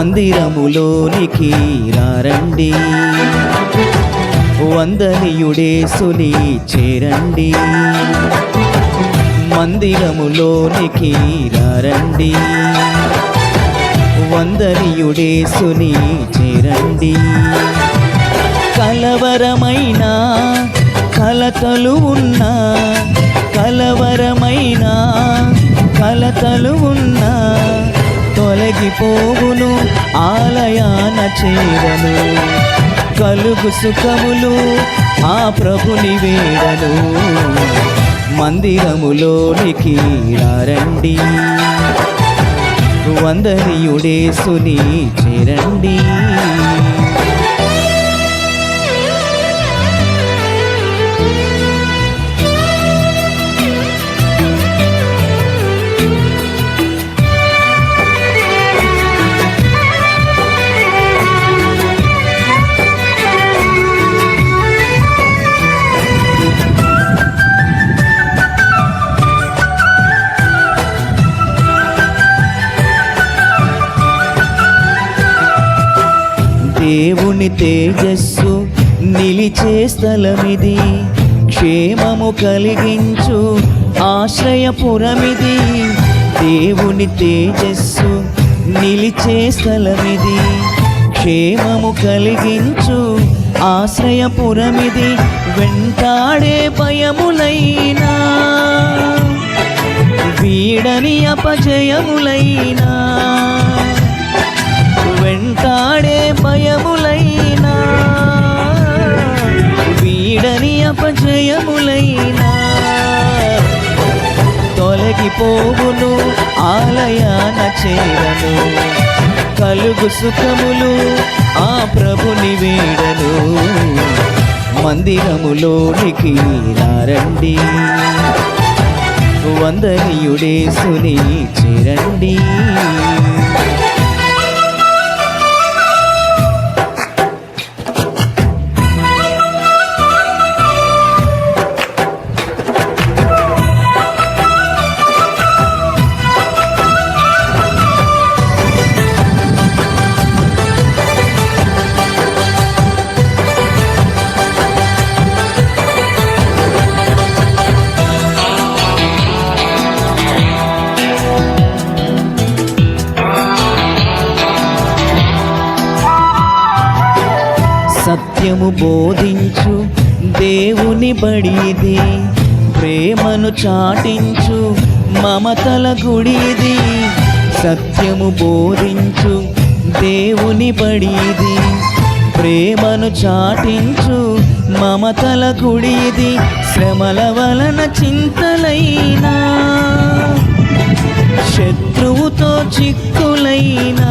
మందిరములోనికి రారండి. వందనీయుడేసుని చేరండి. మందిరములోనికి రారండి. వందనీయుడేసుని చేరండి. కలవరమైన కలతలు ఉన్న కలవరమైన కలతలు ఉన్న తొలగిపోవును ఆలయాన చేరను. కలుగు సుఖములు ఆ ప్రభుని వేడను. మందిరములోనికి రారండి వందనీయుడేసుని చేరండి. దేవుని తేజస్సు నిలిచే స్థలమిది. క్షేమము కలిగించు ఆశ్రయపురమిది. దేవుని తేజస్సు నిలిచే స్థలమిది. క్షేమము కలిగించు ఆశ్రయపురమిది. వెంటాడే భయములైనా వీడని అపజయములైనా అపజయములైనా వీడని అపజయములైనా. తొలగిపోవును ఆలయాన చేరను కలుగు సుఖములు ఆ ప్రభుని వేడను. మందిరములోనికి రారండి వందనీయుడేసుని చేరండి. బోధించు దేవుని బడిది ప్రేమను చాటించు మమతల గుడిది. సత్యము బోధించు దేవుని బడిది ప్రేమను చాటించు మమతల గుడిది. శ్రమల వలన చింతలైనా శత్రువుతో చిక్కులైనా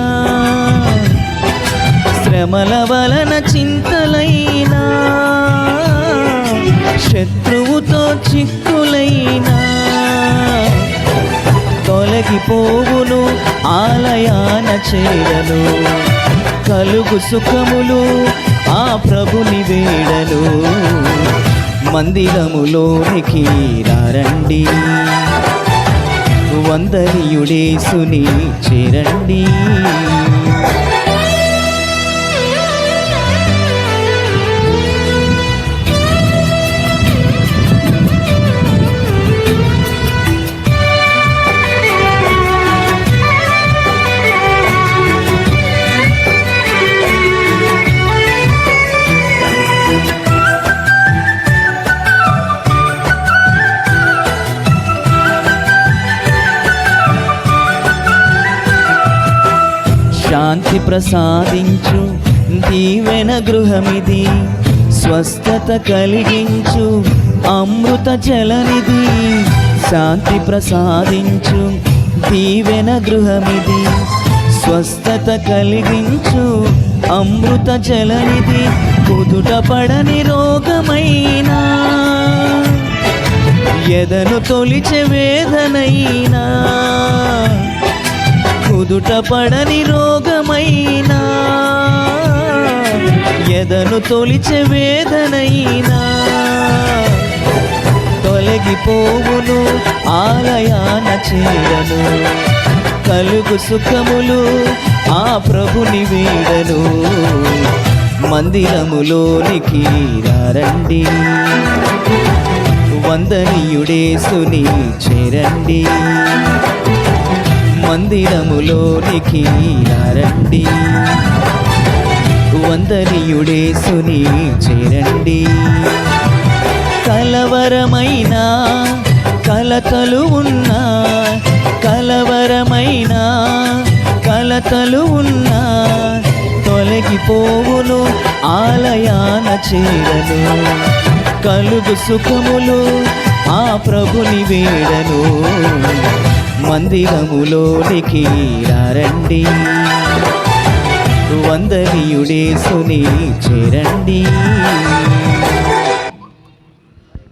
శ్రమల వలన చింతలైనా. చిక్కులైనా తొలగిపోవును ఆలయాన చేరను. కలుగు సుఖములు ఆ ప్రభుని వేడను. మందిరములోనికి రారండి. వందనీయుడేసుని చేరండి. శాంతి ప్రసాదించు దీవెన గృహమిది స్వస్థత కలిగించు అమృత జలనిది. శాంతి ప్రసాదించు దీవెన గృహమిది స్వస్థత కలిగించు అమృత జలనిది. కుదుట పడని రోగమైనా ఎదను తొలిచే వేదనైనా బలపడని రోగమైనా ఎదను తొలిచే వేదనైనా తొలగిపోవును ఆలయాన చేరను కలుగు సుఖములు ఆ ప్రభుని వీడను మందిరములోనికి రండి రారండి వందనీయుడేసుని చేరండి. మందిరములోనికి రండి వందనీయుడేసుని చేరండి. కలవరమైన కలతలు ఉన్నా కలవరమైన కలతలు ఉన్నా తొలగిపోవును ఆలయాన చేరను. కలుగు సుఖములు ఆ ప్రభుని వేడను. మందిరములోనికి రండి వందనీయుడేసుని చేరండి.